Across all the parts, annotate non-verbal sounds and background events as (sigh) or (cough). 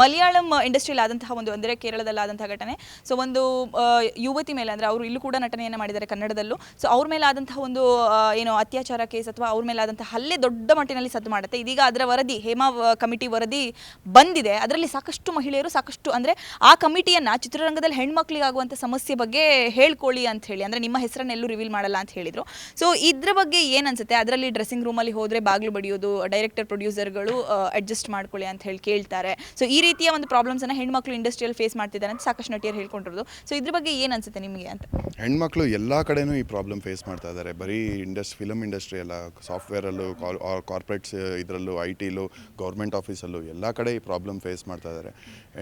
ಮಲಯಾಳಂ ಇಂಡಸ್ಟ್ರಿಯಲ್ಲಿ ಆದಂತಹ ಒಂದು ಅಂದರೆ ಕೇರಳದಲ್ಲಾದಂತಹ ಘಟನೆ. ಸೊ ಒಂದು ಯುವತಿ ಮೇಲೆ ಅಂದರೆ ಅವರು ಇಲ್ಲೂ ಕೂಡ ನಟನೆಯನ್ನು ಮಾಡಿದ್ದಾರೆ ಕನ್ನಡದಲ್ಲೂ. ಸೊ ಅವ್ರ ಮೇಲೆ ಆದಂತಹ ಒಂದು ಏನು ಅತ್ಯಾಚಾರ ಕೇಸ್ ಅಥವಾ ಅವ್ರ ಮೇಲೆ ಆದಂತಹ ಹಲ್ಲೆ ದೊಡ್ಡ ಮಟ್ಟಿನಲ್ಲಿ ಸದ್ದು ಮಾಡುತ್ತೆ. ಇದೀಗ ಅದರ ವರದಿ, ಹೇಮಾ ಕಮಿಟಿ ವರದಿ ಬಂದಿದೆ. ಅದರಲ್ಲಿ ಸಾಕಷ್ಟು ಮಹಿಳೆಯರು ಸಾಕಷ್ಟು ಅಂದರೆ ಆ ಕಮಿಟಿಯನ್ನು ಚಿತ್ರರಂಗದಲ್ಲಿ ಹೆಣ್ಮಕ್ಳಿಗೆ ಆಗುವಂಥ ಸಮಸ್ಯೆ ಬಗ್ಗೆ ಹೇಳ್ಕೊಳ್ಳಿ ಅಂತ ಹೇಳಿ. ಅಂದರೆ ನಿಮ್ಮ ಹೆಸರನ್ನೆಲ್ಲೂ ರಿವೀಲ್ ಮಾಡಲ್ಲ ಅಂತ ಹೇಳಿದರು. ಸೊ ಇದ್ರ ಬಗ್ಗೆ ಏನು ಅನ್ಸುತ್ತೆ? ಅದರಲ್ಲಿ ಡ್ರೆಸ್ಸಿಂಗ್ ರೂಮಲ್ಲಿ ಹೋದರೆ ಬಾಗಿಲು ಬಡಿಯೋದು ಡೈರೆಕ್ಟರ್ ಪ್ರೊಡ್ಯೂಸರ್ಗಳು ಅಡ್ಜಸ್ಟ್ ಮಾಡ್ಕೊಳ್ಳಿ ಅಂತ ಹೇಳಿ ಕೇಳ್ತಾರೆ. ಸೊ ಈ ರೀತಿಯ ಒಂದು ಪ್ರಾಬ್ಲಮ್ಸನ್ನು ಹೆಣ್ಮಕ್ಳು ಇಂಡಸ್ಟ್ರಿಯಲ್ಲಿ ಫೇಸ್ ಮಾಡ್ತಿದ್ದಾರೆ ಅಂತ ಸಾಕಷ್ಟು ನಟಿಯರು ಹೇಳ್ಕೊಂಡಿರೋದು. ಸೊ ಇದ್ರ ಬಗ್ಗೆ ಏನು ಅನ್ಸುತ್ತೆ ನಿಮಗೆ ಅಂತ? ಹೆಣ್ಮಕ್ಳು ಎಲ್ಲ ಕಡೆನೂ ಈ ಪ್ರಾಬ್ಲಮ್ ಫೇಸ್ ಮಾಡ್ತಾ ಇದ್ದಾರೆ. ಬರೀ ಇಂಡಸ್ ಫಿಲಮ್ ಇಂಡಸ್ಟ್ರಿ ಅಲ್ಲ ಸಾಫ್ಟ್ವೇರಲ್ಲೂ ಕಾರ್ಪೊರೇಟ್ಸ್ ಇದರಲ್ಲೂ ಐ ಟಿಲೂ ಗೌರ್ಮೆಂಟ್ ಆಫೀಸಲ್ಲೂ ಎಲ್ಲ ಕಡೆ ಈ ಪ್ರಾಬ್ಲಮ್ ಫೇಸ್ ಮಾಡ್ತಾ ಇದ್ದಾರೆ.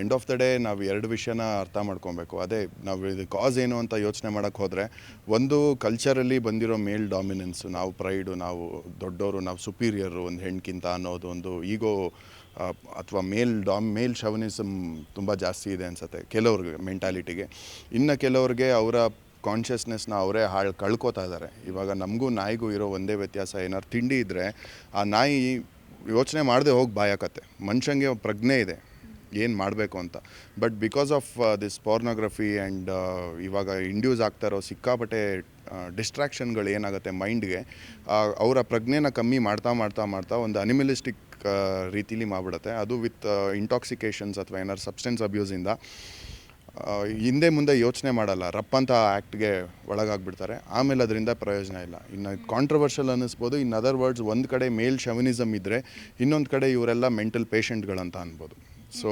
ಎಂಡ್ ಆಫ್ ದ ಡೇ ನಾವು ಎರಡು ವಿಷಯನ ಅರ್ಥ ಮಾಡ್ಕೊಬೇಕು. ಅದೇ, ನಾವು ಇದು ಕಾಸ್ ಏನು ಅಂತ ಯೋಚನೆ ಮಾಡೋಕ್ಕೆ ಹೋದರೆ, ಒಂದು ಕಲ್ಚರಲ್ಲಿ ಬಂದಿರೋ ಮೇಲ್ ಡಾಮಿನೆನ್ಸು ನಾವು ಪ್ರೈಡು ನಾವು ದೊಡ್ಡವರು ನಾವು ಸುಪೀರಿಯರು ಒಂದು ಹೆಣ್ಕಿಂತ ಅನ್ನೋದು ಒಂದು ಈಗೋ ಅಥವಾ ಮೇಲ್ ಡಾಮ್, ಮೇಲ್ ಶವನಿಸಮ್ ತುಂಬ ಜಾಸ್ತಿ ಇದೆ ಅನಿಸುತ್ತೆ ಕೆಲವ್ರಿಗೆ ಮೆಂಟಾಲಿಟಿಗೆ. ಇನ್ನು ಕೆಲವ್ರಿಗೆ ಅವರ ಕಾನ್ಷಿಯಸ್ನೆಸ್ನ ಅವರೇ ಹಾಳು ಕಳ್ಕೊತಾ ಇದ್ದಾರೆ ಇವಾಗ ನಮಗೂ ನಾಯಿಗೂ ಇರೋ ಒಂದೇ ವ್ಯತ್ಯಾಸ ಏನಾದ್ರು ತಿಂಡಿ ಇದ್ದರೆ ಆ ನಾಯಿ ಯೋಚನೆ ಮಾಡದೆ ಹೋಗಿ ಬಾಯಾಕತ್ತೆ. ಮನುಷ್ಯಂಗೆ ಪ್ರಜ್ಞೆ ಇದೆ. ಏನು ಮಾಡಬೇಕು ಅಂತ. But because of this pornography and ಇವಾಗ ಇಂಡ್ಯೂಸ್ ಆಗ್ತಾ ಇರೋ ಸಿಕ್ಕಾಪಟ್ಟೆ ಡಿಸ್ಟ್ರಾಕ್ಷನ್ಗಳು ಏನಾಗುತ್ತೆ ಮೈಂಡ್ಗೆ ಅವರ ಪ್ರಜ್ಞೆನ ಕಮ್ಮಿ ಮಾಡ್ತಾ ಮಾಡ್ತಾ ಮಾಡ್ತಾ ಒಂದು ಅನಿಮಲಿಸ್ಟಿಕ್ ರೀತಿಲಿ ಮಾಡಿಬಿಡುತ್ತೆ. ಅದು ವಿತ್ ಇಂಟಾಕ್ಸಿಕೇಷನ್ಸ್ ಅಥವಾ ಏನಾದ್ರು ಸಬ್ಸ್ಟೆನ್ಸ್ ಅಬ್ಯೂಸಿಂದ ಹಿಂದೆ ಮುಂದೆ ಯೋಚನೆ ಮಾಡಲ್ಲ. ರಪ್ ಅಂತ ಆ್ಯಕ್ಟ್ಗೆ ಒಳಗಾಗ್ಬಿಡ್ತಾರೆ. ಆಮೇಲೆ ಅದರಿಂದ ಪ್ರಯೋಜನ ಇಲ್ಲ. ಇನ್ನು ಕಾಂಟ್ರವರ್ಷಿಯಲ್ ಅನ್ನಿಸ್ಬೋದು. ಇನ್ ಅದರ್ ವರ್ಡ್ಸ್ ಒಂದು ಕಡೆ ಮೇಲ್ ಶವನಿಸಮ್ ಇದ್ದರೆ ಇನ್ನೊಂದು ಕಡೆ ಇವರೆಲ್ಲ ಮೆಂಟಲ್ ಪೇಷಂಟ್ಗಳಂತ ಅನ್ಬೋದು. ಸೊ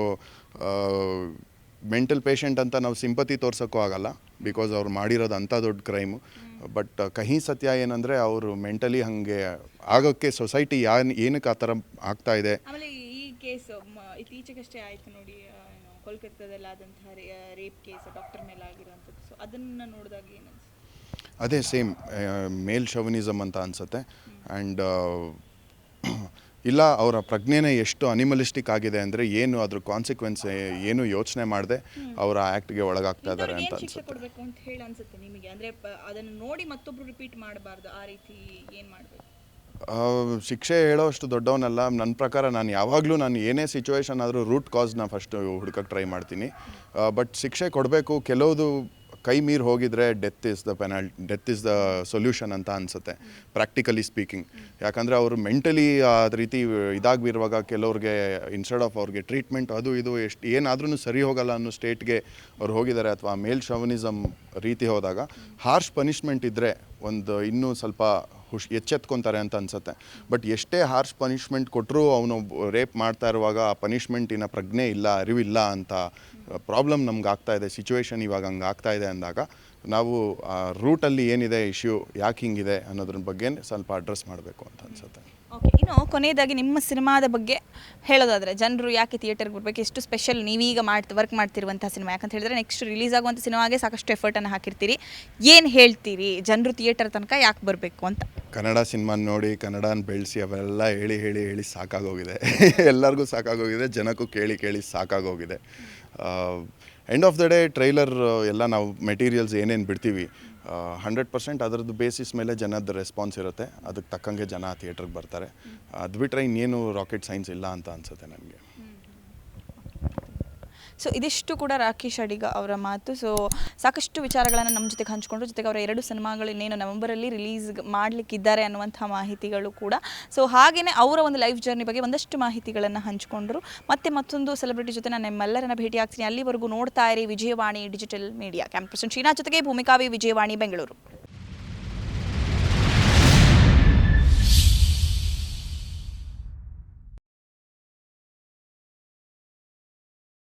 ಮೆಂಟಲ್ ಪೇಷಂಟ್ ಅಂತ ನಾವು ಸಿಂಪತಿ ತೋರ್ಸೋಕ್ಕೂ ಆಗಲ್ಲ ಬಿಕಾಸ್ ಅವ್ರು ಮಾಡಿರೋದು ಅಂಥ ದೊಡ್ಡ ಕ್ರೈಮು. ಬಟ್ ಕಹಿ ಸತ್ಯ ಏನಂದರೆ ಅವರು ಮೆಂಟಲಿ ಹಾಗೆ ಆಗೋಕ್ಕೆ ಸೊಸೈಟಿ ಯಾನ್ ಏನಕ್ಕೆ ಆ ಥರ ಆಗ್ತಾ ಇದೆ. ಆಮೇಲೆ ಈ ಕೇಸ್ ಇತ್ತೀಚೆಗಷ್ಟೇ ಆಯಿತು ನೋಡಿ ಕೋಲ್ಕತ್ತಾದಲ್ಲಿ ಆದಂತಹ ರೇಪ್ ಕೇಸ್ ಡಾಕ್ಟರ್ ಮೇಲೆ ಆಗಿರುವಂಥದ್ದು. ಸೊ ಅದನ್ನು ನೋಡಿದಾಗ ಏನು ಅದೇ ಸೇಮ್ ಮೇಲ್ ಶವನಿಸಮ್ ಅಂತ ಅನ್ಸುತ್ತೆ. ಆ್ಯಂಡ್ ಇಲ್ಲ ಅವರ ಪ್ರಜ್ಞೆನೇ ಎಷ್ಟು ಅನಿಮಲಿಸ್ಟಿಕ್ ಆಗಿದೆ ಅಂದರೆ ಏನು ಅದ್ರ ಕಾನ್ಸಿಕ್ವೆನ್ಸ್ ಏನು ಯೋಚನೆ ಮಾಡದೆ ಅವರ ಆ್ಯಕ್ಟ್ಗೆ ಒಳಗಾಗ್ತಾ ಇದ್ದಾರೆ ಅಂತ ಶಿಕ್ಷೆ ಕೊಡಬೇಕು ಅಂತ ಹೇಳಿ ಅನ್ಸುತ್ತೆ ನಿಮಗೆ? ಅಂದ್ರೆ ಪ- ಅದನ್ನು ನೋಡಿ ಮತ್ತೊಬ್ಬರು ರಿಪೀಟ್ ಮಾಡಬಾರ್ದು ಆ ರೀತಿ ಏನು ಮಾಡಬೇಕು? ಆ, ಶಿಕ್ಷೆ ಹೇಳೋಷ್ಟು ದೊಡ್ಡವನಲ್ಲ. ನನ್ನ ಪ್ರಕಾರ ನಾನು ಯಾವಾಗಲೂ ನಾನು ಏನೇ ಸಿಚುವೇಶನ್ ಆದರೂ ರೂಟ್ ಕಾಸ್ನ ಫಸ್ಟು ಹುಡ್ಕಕ್ಕೆ ಟ್ರೈ ಮಾಡ್ತೀನಿ. ಬಟ್ ಶಿಕ್ಷೆ ಕೊಡಬೇಕು. ಕೆಲವುದು ಕೈ ಮೀರಿ ಹೋಗಿದ್ರೆ death is the penal death is the solution ಅಂತ ಅನಿಸುತ್ತೆ ಪ್ರಾಕ್ಟಿಕಲಿ ಸ್ಪೀಕಿಂಗ್ ಯಾಕಂದರೆ ಅವರು ಮೆಂಟಲಿ ಆ ರೀತಿ ಇದಾಗಿರುವಾಗ ಕೆಲವ್ರಿಗೆ ಇನ್ಸ್ಟೆಡ್ ಆಫ್ ಅವ್ರಿಗೆ ಟ್ರೀಟ್ಮೆಂಟ್ ಅದು ಇದು ಎಷ್ಟು ಏನಾದ್ರೂ ಸರಿ ಹೋಗಲ್ಲ ಅನ್ನೋ ಸ್ಟೇಟ್ಗೆ ಅವ್ರು ಹೋಗಿದ್ದಾರೆ ಅಥವಾ ಮೇಲ್ ಶವನಿಸಮ್ ರೀತಿ ಹೋದಾಗ ಹಾರ್ಷ್ ಪನಿಷ್ಮೆಂಟ್ ಇದ್ದರೆ ಒಂದು ಇನ್ನೂ ಸ್ವಲ್ಪ ಹುಷ್ ಎಚ್ಚೆತ್ಕೊತಾರೆ ಅಂತ ಅನ್ಸುತ್ತೆ. ಬಟ್ ಎಷ್ಟೇ ಹಾರ್ಶ್ ಪನಿಷ್ಮೆಂಟ್ ಕೊಟ್ಟರೂ ಅವನು ರೇಪ್ ಮಾಡ್ತಾ ಇರುವಾಗ ಆ ಪನಿಷ್ಮೆಂಟಿನ ಪ್ರಜ್ಞೆ ಇಲ್ಲ, ಅರಿವಿಲ್ಲ ಅಂತ ಪ್ರಾಬ್ಲಮ್ ನಮ್ಗೆ ಆಗ್ತಾ ಇದೆ ಸಿಚುವೇಶನ್ ಇವಾಗ ಹಂಗೆ ಆಗ್ತಾ ಇದೆ ಅಂದಾಗ ನಾವು ರೂಟಲ್ಲಿ ಏನಿದೆ ಇಶ್ಯೂ ಯಾಕೆ ಹಿಂಗಿದೆ ಅನ್ನೋದ್ರ ಬಗ್ಗೆ ಸ್ವಲ್ಪ ಅಡ್ರೆಸ್ ಮಾಡಬೇಕು ಅಂತ ಅನ್ಸುತ್ತೆ. ಓಕೆ ಇನ್ನು ಕೊನೆಯದಾಗಿ ನಿಮ್ಮ ಸಿನಿಮಾದ ಬಗ್ಗೆ ಹೇಳೋದಾದರೆ ಜನರು ಯಾಕೆ ಥಿಯೇಟರ್ಗೆ ಬರ್ಬೇಕು ಎಷ್ಟು ಸ್ಪೆಷಲ್ ನೀವೀಗ ಮಾಡ್ತಿ ವರ್ಕ್ ಮಾಡ್ತಿರುವಂಥ ಸಿನಿಮಾ? ಯಾಕಂತ ಹೇಳಿದ್ರೆ ನೆಕ್ಸ್ಟ್ ರಿಲೀಸ್ ಆಗುವಂಥ ಸಿನಿಮಾಗೆ ಸಾಕಷ್ಟು ಎಫರ್ಟನ್ನು ಹಾಕಿರ್ತೀರಿ. ಏನು ಹೇಳ್ತೀರಿ? ಜನರು ಥಿಯೇಟರ್ ತನಕ ಯಾಕೆ ಬರಬೇಕು ಅಂತ? ಕನ್ನಡ ಸಿನಿಮಾ ನೋಡಿ ಕನ್ನಡನ ಬೆಳೆಸಿ ಅವೆಲ್ಲ ಹೇಳಿ ಹೇಳಿ ಹೇಳಿ ಸಾಕಾಗೋಗಿದೆ. (laughs) ಎಲ್ಲರಿಗೂ ಸಾಕಾಗೋಗಿದೆ, ಜನಕ್ಕೂ ಕೇಳಿ ಕೇಳಿ ಸಾಕಾಗೋಗಿದೆ. End of the day trailer ಎಲ್ಲ ನಾವು ಮೆಟೀರಿಯಲ್ಸ್ ಏನೇನು ಬಿಡ್ತೀವಿ ಹಂಡ್ರೆಡ್ ಪರ್ಸೆಂಟ್ ಅದರದ್ದು ಬೇಸಿಸ್ ಮೇಲೆ ಜನದ ರೆಸ್ಪಾನ್ಸ್ ಇರುತ್ತೆ. ಅದಕ್ಕೆ ತಕ್ಕಂಗೆ ಜನ ಥಿಯೇಟ್ರಿಗೆ ಬರ್ತಾರೆ. ಅದು ಬಿಟ್ಟರೆ ಇನ್ನೇನು ರಾಕೆಟ್ ಸೈನ್ಸ್ ಇಲ್ಲ ಅಂತ ಅನಿಸುತ್ತೆ ನನಗೆ. ಸೊ ಇದಿಷ್ಟು ಕೂಡ ರಾಕೇಶ್ ಅಡಿಗ ಅವರ ಮಾತು. ಸೊ ಸಾಕಷ್ಟು ವಿಚಾರಗಳನ್ನು ನಮ್ಮ ಜೊತೆಗೆ ಹಂಚಿಕೊಂಡ್ರು. ಜೊತೆಗೆ ಅವರ ಎರಡು ಸಿನಿಮಾಗಳು ಇನ್ನೇನು ನವೆಂಬರಲ್ಲಿ ರಿಲೀಸ್ ಮಾಡಲಿಕ್ಕಿದ್ದಾರೆ ಅನ್ನುವಂಥ ಮಾಹಿತಿಗಳು ಕೂಡ. ಸೊ ಹಾಗೆಯೇ ಅವರ ಒಂದು ಲೈಫ್ ಜರ್ನಿ ಬಗ್ಗೆ ಒಂದಷ್ಟು ಮಾಹಿತಿಗಳನ್ನು ಹಂಚಿಕೊಂಡ್ರು. ಮತ್ತೆ ಮತ್ತೊಂದು ಸೆಲೆಬ್ರಿಟಿ ಜೊತೆ ನಾನು ನಿಮ್ಮೆಲ್ಲರನ್ನ ಭೇಟಿ ಆಗ್ತೀನಿ. ಅಲ್ಲಿವರೆಗೂ ನೋಡ್ತಾ ಇರಿ Vijayavani digital media. Campus Srinath ಜೊತೆಗೆ ಭೂಮಿಕಾವಿ ವಿಜಯವಾಣಿ, ಬೆಂಗಳೂರು.